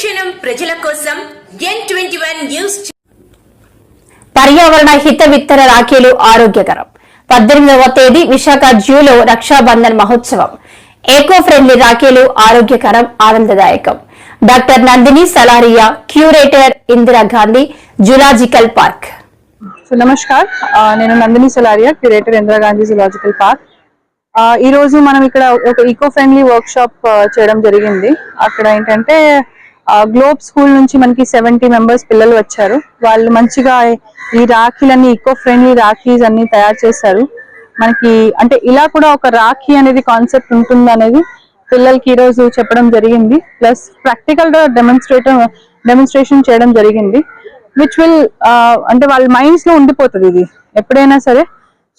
పర్యావరణ ప్రజల కోసం ఎన్ ట్వంటీ వన్ న్యూస్ పర్యావరణ రాఖీలు ఆరోగ్యకరం. పద్దెనిమిదవ తేదీ విశాఖ జూలో రక్షాబంధన్ మహోత్సవం. ఏకో ఫ్రెండ్లీ రాఖీలు ఆరోగ్యకరం ఆనందదాయకం. Doctor Nandini Salaria curator Indira Gandhi zoological park. So namaskar. నేను Nandini Salaria curator Indira Gandhi zoological park. ఈ రోజు మనం ఇక్కడ ఒక ఈకో ఫ్రెండ్లీ వర్క్ షాప్ చేయడం జరిగింది. అక్కడ ఏంటంటే గ్లోబ్ స్కూల్ నుంచి మనకి సెవెంటీ మెంబర్స్ పిల్లలు వచ్చారు. వాళ్ళు మంచిగా ఈ రాఖీలన్నీ ఈకో ఫ్రెండ్లీ రాఖీస్ అన్ని తయారు చేశారు. మనకి అంటే ఇలా కూడా ఒక రాఖీ అనేది కాన్సెప్ట్ ఉంటుంది అనేది పిల్లలకి ఈ రోజు చెప్పడం జరిగింది. ప్లస్ ప్రాక్టికల్గా డెమోన్స్ట్రేట్ డెమోన్స్ట్రేషన్ చేయడం జరిగింది. విచ్ విల్ అంటే వాళ్ళ మైండ్స్లో ఉండిపోతుంది ఇది ఎప్పుడైనా సరే.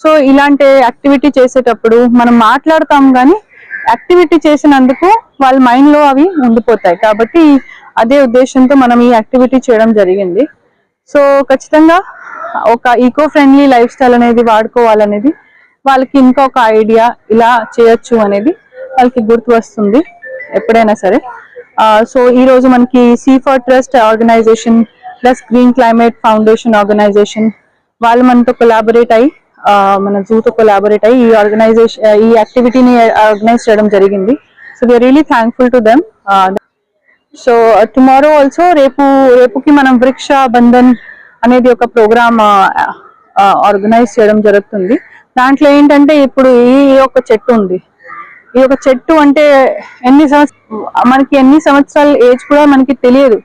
సో ఇలాంటి యాక్టివిటీ చేసేటప్పుడు మనం మాట్లాడతాం కానీ యాక్టివిటీ చేసినందుకు వాళ్ళ మైండ్లో అవి ఉండిపోతాయి. కాబట్టి అదే ఉద్దేశంతో మనం ఈ యాక్టివిటీ చేయడం జరిగింది. సో ఖచ్చితంగా ఒక ఈకో ఫ్రెండ్లీ లైఫ్ స్టైల్ అనేది వాడుకోవాలనేది వాళ్ళకి ఇంకా ఒక ఐడియా ఇలా చేయొచ్చు అనేది వాళ్ళకి గుర్తు వస్తుంది ఎప్పుడైనా సరే. సో ఈ రోజు మనకి సీఫర్ trust organisation plus green climate foundation organisation వాళ్ళు మనతో కొలాబరేట్ అయ్యి మన జూతో కొలాబరేట్ అయ్యి ఈ ఆర్గనైజేషన్ ఈ యాక్టివిటీని ఆర్గనైజ్ చేయడం జరిగింది. So we're really thankful to them so tomorrow also రేపు రేపుకి మనం వృక్ష బంధన్ అనేది ఒక ప్రోగ్రామ్ ఆర్గనైజ్ చేయడం జరుగుతుంది. దాంట్లో ఏంటంటే ఇప్పుడు ఈ ఒక చెట్టు ఉంది. ఈ ఒక చెట్టు అంటే ఎన్ని సంవత్సరాలు మనకి ఎన్ని సంవత్సరాల ఏజ్ కూడా మనకి తెలియదు.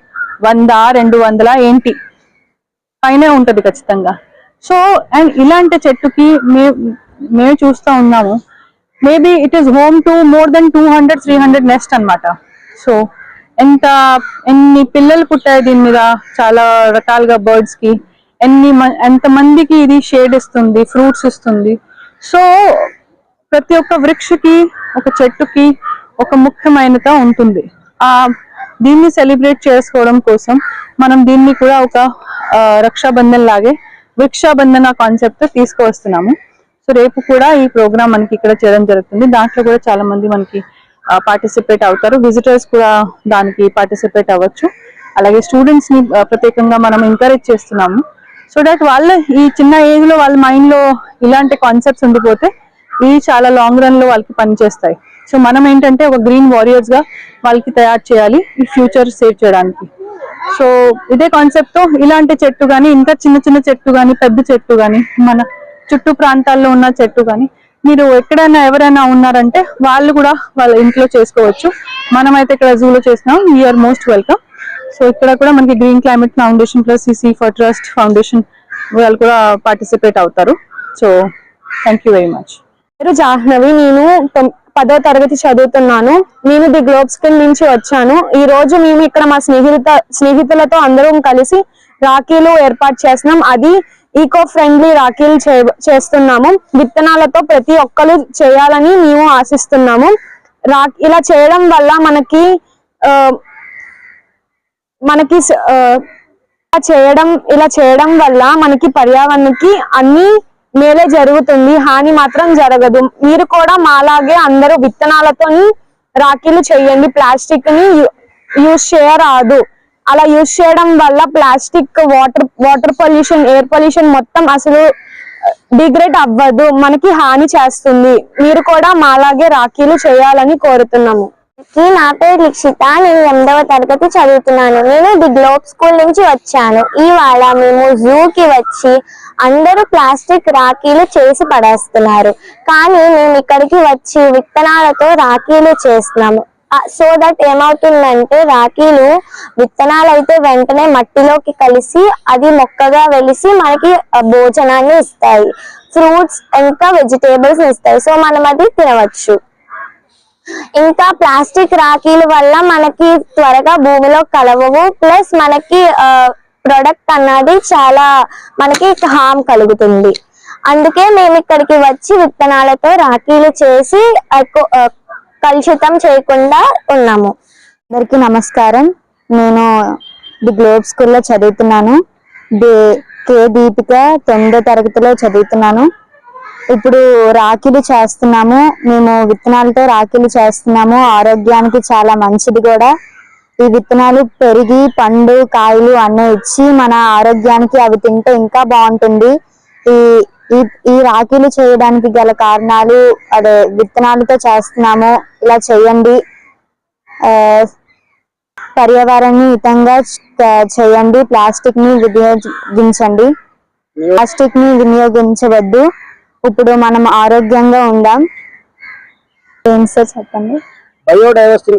వంద రెండు వందల ఏంటి? పైన ఉంటది ఖచ్చితంగా. సో అండ్ ఇలాంటి చెట్టుకి మే మేము చూస్తూ ఉన్నాము. Maybe it is home to more than two hundred three hundred nest అనమాట సో ఎంత ఎన్ని పిల్లలు పుట్టాయి దీని మీద? చాలా రకాలుగా బర్డ్స్కి. ఎన్ని మ- ఎంత మందికి ఇది షేడ్ ఇస్తుంది ఫ్రూట్స్ ఇస్తుంది. సో ప్రతి ఒక్క వృక్షకి ఒక చెట్టుకి ఒక ముఖ్యమైనత ఉంటుంది. ఆ దీన్ని సెలబ్రేట్ చేసుకోవడం కోసం మనం దీన్ని కూడా ఒక రక్షాబంధన్ లాగే వృక్షాబంధన కాన్సెప్ట్తో తీసుకువస్తున్నాము. సో రేపు కూడా ఈ ప్రోగ్రామ్ మనకి ఇక్కడ చేయడం జరుగుతుంది. దాంట్లో కూడా చాలా మంది మనకి పార్టిసిపేట్ అవుతారు. విజిటర్స్ కూడా దానికి పార్టిసిపేట్ అవ్వచ్చు. అలాగే స్టూడెంట్స్ని ప్రత్యేకంగా మనం ఎంకరేజ్ చేస్తున్నాము. సో దట్ వాళ్ళ ఈ చిన్న ఏజ్లో వాళ్ళ మైండ్లో ఇలాంటి కాన్సెప్ట్స్ ఉండిపోతే ఇవి చాలా లాంగ్ రన్లో వాళ్ళకి పనిచేస్తాయి సో మనం ఏంటంటే ఒక గ్రీన్ వారియర్స్గా వాళ్ళకి తయారు చేయాలి ఈ ఫ్యూచర్ సేవ్ చేయడానికి. సో ఇదే కాన్సెప్ట్తో ఇలాంటి చెట్టు గాని ఇంకా చిన్న చిన్న చెట్టు గాని పెద్ద చెట్టు గాని మన చుట్టూ ప్రాంతాల్లో ఉన్న చెట్టు గాని మీరు ఎక్కడైనా ఎవరైనా ఉన్నారంటే వాళ్ళు కూడా వాళ్ళ ఇంట్లో చేసుకోవచ్చు. మనమైతే ఇక్కడ జూలో చేసినాం వీఆర్ మోస్ట్ వెల్కమ్ సో ఇక్కడ కూడా మనకి green climate foundation plus CC for trust foundation వాళ్ళు కూడా పార్టిసిపేట్ అవుతారు. So thank you very much పేరు జాహ్నవి నేను పదో తరగతి చదువుతున్నాను. నేను ది గ్లోబ్ స్కిల్ నుంచి వచ్చాను. ఈ రోజు మేము ఇక్కడ మా స్నేహిత స్నేహితులతో అందరం కలిసి రాఖీలు ఏర్పాటు చేస్తున్నాం. అది ఈకో ఫ్రెండ్లీ రాఖీలు చే- చేస్తున్నాము. విత్తనాలతో ప్రతి ఒక్కరు చేయాలని మేము ఆశిస్తున్నాము. రా ఇలా చేయడం వల్ల మనకి మనకి చేయడం ఇలా చేయడం వల్ల మనకి పర్యావరణకి అన్ని మేలే జరుగుతుంది హాని మాత్రం జరగదు. మీరు కూడా మాలాగే అందరూ విత్తనాలతో రాఖీలు చేయండి. ప్లాస్టిక్ని యూజ్ చేయరాదు. అలా యూజ్ చేయడం వల్ల plastic water water pollution air pollution మొత్తం అసలు డిగ్రేడ్ అవ్వదు. మనకి హాని చేస్తుంది. మీరు కూడా మాలాగే రాఖీలు చేయాలని కోరుతున్నాము. నా పేరు లిక్షిత నేను ఎనిమిదవ తరగతి చదువుతున్నాను. నేను ది గ్లోబ్ స్కూల్ నుంచి వచ్చాను. ఇవాళ మేము జూకి వచ్చి అందరూ ప్లాస్టిక్ రాఖీలు చేసి పడేస్తున్నారు. కానీ మేము ఇక్కడికి వచ్చి విత్తనాలతో రాఖీలు చేస్తున్నాము. సో దట్ ఏమవుతుందంటే రాఖీలు విత్తనాలు అయితే వెంటనే మట్టిలోకి కలిసి అది మొక్కగా వెలిసి మనకి భోజనాన్ని ఇస్తాయి. ఫ్రూట్స్ ఇంకా వెజిటేబుల్స్ ఇస్తాయి. సో మనం అది తినవచ్చు. ఇంకా ప్లాస్టిక్ రాఖీల వల్ల మనకి త్వరగా భూమిలో కలవవు. ప్లస్ మనకి ప్రొడక్ట్ అన్నది చాలా మనకి హామ్ కలుగుతుంది. అందుకే మేము ఇక్కడికి వచ్చి విత్తనాలతో రాఖీలు చేసి కలుషితం చేయకుండా ఉన్నాము. అందరికీ నమస్కారం. నేను ది గ్లోబ్ స్కూల్లో చదువుతున్నాను. దే కే దీపిక తొమ్మిదో తరగతిలో చదువుతున్నాను. ఇప్పుడు రాఖీలు చేస్తున్నాము. మేము విత్తనాలతో రాఖీలు చేస్తున్నాము. ఆరోగ్యానికి చాలా మంచిది కూడా. ఈ విత్తనాలు పెరిగి పండు కాయలు అన్నీ ఇచ్చి మన ఆరోగ్యానికి అవి తింటే ఇంకా బాగుంటుంది. ఈ ఈ ఈ రాఖీలు చేయడానికి గల కారణాలు అదే విత్తనాలతో చేస్తున్నాము. ఇలా చేయండి. పర్యావరణాన్ని హితంగా చేయండి. ప్లాస్టిక్ని వినియోగించండి. ప్లాస్టిక్ని వినియోగించవద్దు. ఇప్పుడు మనం ఆరోగ్యంగా ఉందాం. ఏం సార్ చెప్పండి? బయోడైవర్సిటీ